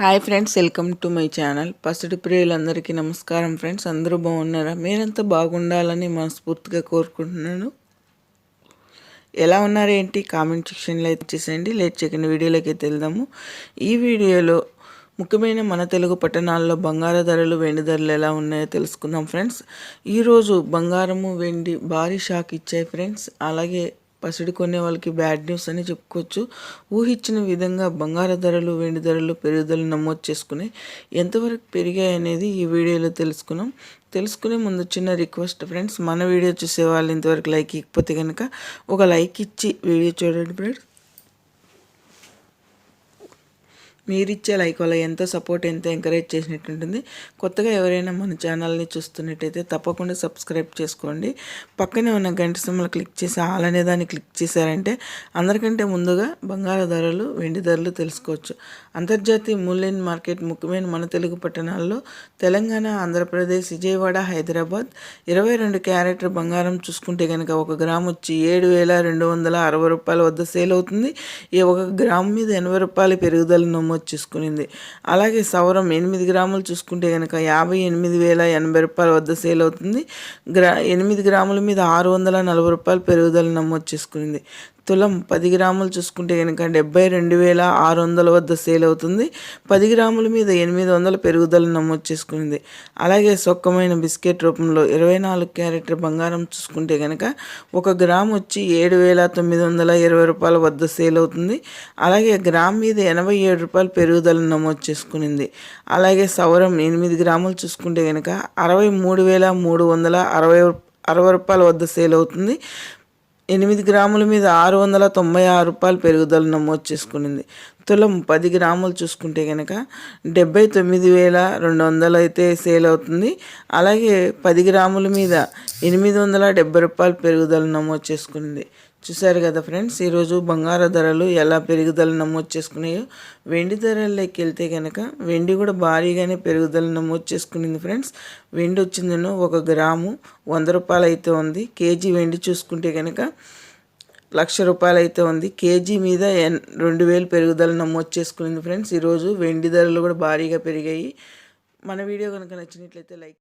Hi friends welcome to my channel. పసిడి ప్రియులందరికీ నమస్కారం ఫ్రెండ్స్. అందరూ బాగున్నారా? మీరంతా బాగుండాలని మనస్ఫూర్తిగా కోరుకుంటున్నాను. ఎలా ఉన్నారు ఏంటి? కామెంట్ సెక్షన్లో అయితే చేసేయండి. లేట్ చేయకుండా వీడియోలోకి అయితే వెళ్దాము. ఈ వీడియోలో ముఖ్యమైన మన తెలుగు పట్టణాల్లో బంగారు ధరలు వెండి ధరలు ఎలా ఉన్నాయో తెలుసుకుందాం ఫ్రెండ్స్. ఈరోజు బంగారము వెండి భారీ షాక్ ఇచ్చాయి ఫ్రెండ్స్. అలాగే పసిడి కొనే వాళ్ళకి బ్యాడ్ న్యూస్ అని చెప్పుకోవచ్చు. ఊహించిన విధంగా బంగారు ధరలు వెండి ధరలు పెరుగుదల నమోదు చేసుకుని ఎంతవరకు పెరిగాయి అనేది ఈ వీడియోలో తెలుసుకున్నాం. తెలుసుకునే ముందు చిన్న రిక్వెస్ట్ ఫ్రెండ్స్ మన వీడియో చూసే వాళ్ళు ఇంతవరకు లైక్ ఇకపోతే కనుక ఒక లైక్ ఇచ్చి వీడియో చూడండి ఫ్రెండ్స్. మీరిచ్చే లైక్ వల్ల ఎంతో సపోర్ట్ ఎంతో ఎంకరేజ్ చేసినట్టు ఉంటుంది కొత్తగా ఎవరైనా మన ఛానల్ని చూస్తున్నట్టయితే తప్పకుండా సబ్స్క్రైబ్ చేసుకోండి. పక్కనే ఉన్న గంట సింహలు క్లిక్ చేసి ఆల్ అనే దాన్ని క్లిక్ చేశారంటే అందరికంటే ముందుగా బంగారు ధరలు వెండి ధరలు తెలుసుకోవచ్చు. అంతర్జాతీయ మూల్యం మార్కెట్ ముఖ్యమైన మన తెలుగు పట్టణాల్లో తెలంగాణ ఆంధ్రప్రదేశ్ విజయవాడ హైదరాబాద్ ఇరవై రెండు క్యారెట్ బంగారం చూసుకుంటే కనుక ఒక గ్రామ్ వచ్చి ఏడు వేల రెండు వందల అరవై రూపాయల వద్ద సేల్ అవుతుంది. ఈ ఒక గ్రామ్ మీద ఎనభై రూపాయల పెరుగుదల నమోదు నమోదు చేసుకునింది. అలాగే సౌరం ఎనిమిది గ్రాములు చూసుకుంటే కనుక యాభై ఎనిమిది వేల ఎనభై రూపాయల వద్ద సేల్ అవుతుంది. గ్రా ఎనిమిది గ్రాముల మీద ఆరు వందల నలభై రూపాయలు పెరుగుదల నమోదు చేసుకునింది. తులం పది గ్రాములు చూసుకుంటే కనుక డెబ్బై రెండు వేల ఆరు వందల వద్ద సేల్ అవుతుంది. పది గ్రాముల మీద ఎనిమిది వందల పెరుగుదల నమోదు చేసుకుంది. అలాగే సొక్కమైన బిస్కెట్ రూపంలో ఇరవై నాలుగు క్యారెట్ బంగారం చూసుకుంటే కనుక ఒక గ్రామ్ వచ్చి ఏడు వేల తొమ్మిది వందల ఇరవై రూపాయల వద్ద సేల్ అవుతుంది. అలాగే గ్రామ్ మీద ఎనభై ఏడు రూపాయలు పెరుగుదల నమోదు చేసుకునింది. అలాగే సౌరం ఎనిమిది గ్రాములు చూసుకుంటే కనుక అరవై మూడు వేల మూడు వందల అరవై అరవై రూపాయల వద్ద సేల్ అవుతుంది. ఎనిమిది గ్రాముల మీద ఆరు వందల తొంభై ఆరు రూపాయలు పెరుగుదల నమోదు చేసుకునింది. తులం పది గ్రాములు చూసుకుంటే కనుక డెబ్బై తొమ్మిది వేల రెండు వందలు అయితే సేల్ అవుతుంది. అలాగే పది గ్రాముల మీద ఎనిమిది వందల డెబ్బై రూపాయలు పెరుగుదల నమోదు చేసుకునింది. చూశారు కదా ఫ్రెండ్స్ ఈరోజు బంగారు ధరలు ఎలా పెరుగుదల నమోదు చేసుకున్నాయో వెండి ధరల్లోకి వెళ్తే కనుక వెండి కూడా భారీగానే పెరుగుదల నమోదు చేసుకునింది ఫ్రెండ్స్. వెండి వచ్చిందనో ఒక గ్రాము వంద రూపాయలు అయితే ఉంది. కేజీ వెండి చూసుకుంటే కనుక లక్ష రూపాయలు అయితే ఉంది. కేజీ మీద ఎన్ రెండు వేలు పెరుగుదల నమోదు చేసుకునింది ఫ్రెండ్స్. ఈరోజు వెండి ధరలు కూడా భారీగా పెరిగాయి. మన వీడియో కనుక నచ్చినట్లయితే లైక్